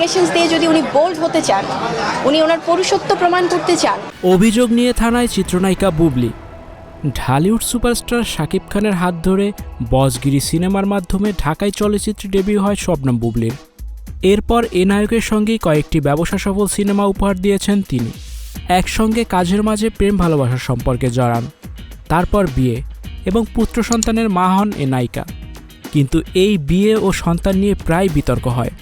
Allegations দিয়ে যদি উনি বোল্ড হতে চান, উনি ওনার পুরুষত্ব প্রমাণ করতে চান। অভিযোগ নিয়ে থানায় চিত্রনায়িকা বুবলি। ঢালিউড সুপারস্টার শাকিব খানের হাত ধরে বসগিরি সিনেমার মাধ্যমে ঢাকায় চলচ্চিত্রে ডেবিউ হয় শবনম বুবলির। এরপর এ নায়কের সঙ্গেই কয়েকটি ব্যবসা সফল সিনেমা উপহার দিয়েছেন তিনি। একসঙ্গে কাজের মাঝে প্রেম ভালোবাসার সম্পর্কে জড়ান। তারপর বিয়ে এবং পুত্র সন্তানের মা হন এ নায়িকা। কিন্তু এই বিয়ে ও সন্তান নিয়ে প্রায় বিতর্ক হয়।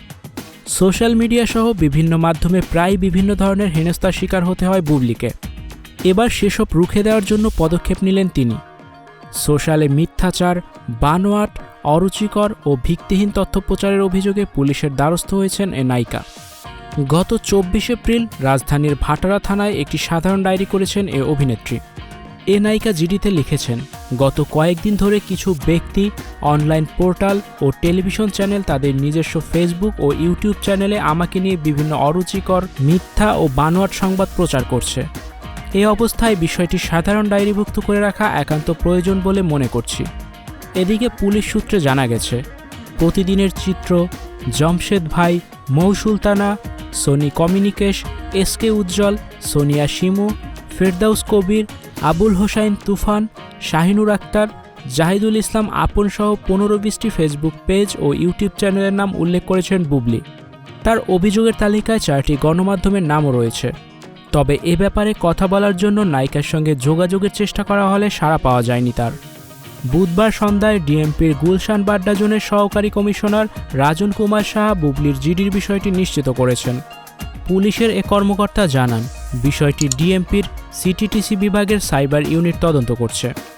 সোশ্যাল মিডিয়া সহ বিভিন্ন মাধ্যমে প্রায় বিভিন্ন ধরনের হেনস্থার শিকার হতে হয় বুবলিকে। এবার সেসব রুখে দেওয়ার জন্য পদক্ষেপ নিলেন তিনি। সোশ্যালে মিথ্যাচার, বানোয়াট, অরুচিকর ও ভিত্তিহীন তথ্য প্রচারের অভিযোগে পুলিশের দ্বারস্থ হয়েছেন এ নায়িকা। গত চব্বিশ এপ্রিল রাজধানীর ভাটারা থানায় একটি সাধারণ ডায়েরি করেছেন এ অভিনেত্রী। এ নায়িকা জিডিতে লিখেছেন, গত কয়েকদিন ধরে কিছু ব্যক্তি, অনলাইন পোর্টাল ও টেলিভিশন চ্যানেল তাদের নিজস্ব ফেসবুক ও ইউটিউব চ্যানেলে আমাকে নিয়ে বিভিন্ন অরুচিকর, মিথ্যা ও বানোয়াট সংবাদ প্রচার করছে। এই অবস্থায় বিষয়টি সাধারণ ডায়েরিভুক্ত করে রাখা একান্ত প্রয়োজন বলে মনে করছি। এদিকে পুলিশ সূত্রে জানা গেছে, প্রতিদিনের চিত্র, জমশেদ ভাই Mou Sultana Sony communication S K Ujjal, Sonia Shimu, Ferdous Kabir Abul Hossain তুফান, শাহিনুর আক্তার, জাহিদুল ইসলাম আপন সহ পনেরো বিশটি ফেসবুক পেজ ও ইউটিউব চ্যানেলের নাম উল্লেখ করেছেন বুবলি। তার অভিযোগের তালিকায় চারটি গণমাধ্যমের নামও রয়েছে। তবে এ ব্যাপারে কথা বলার জন্য নায়িকার সঙ্গে যোগাযোগের চেষ্টা করা হলে সাড়া পাওয়া যায়নি তার। বুধবার সন্ধ্যায় ডিএমপির গুলশান বাড্ডা জোনের সহকারী কমিশনার রাজন কুমার সাহা বুবলির জিডির বিষয়টি নিশ্চিত করেছেন। পুলিশের এ কর্মকর্তা জানান বিষয়টি ডিএমপির সিটিটিসি বিভাগের সাইবার ইউনিট তদন্ত করছে।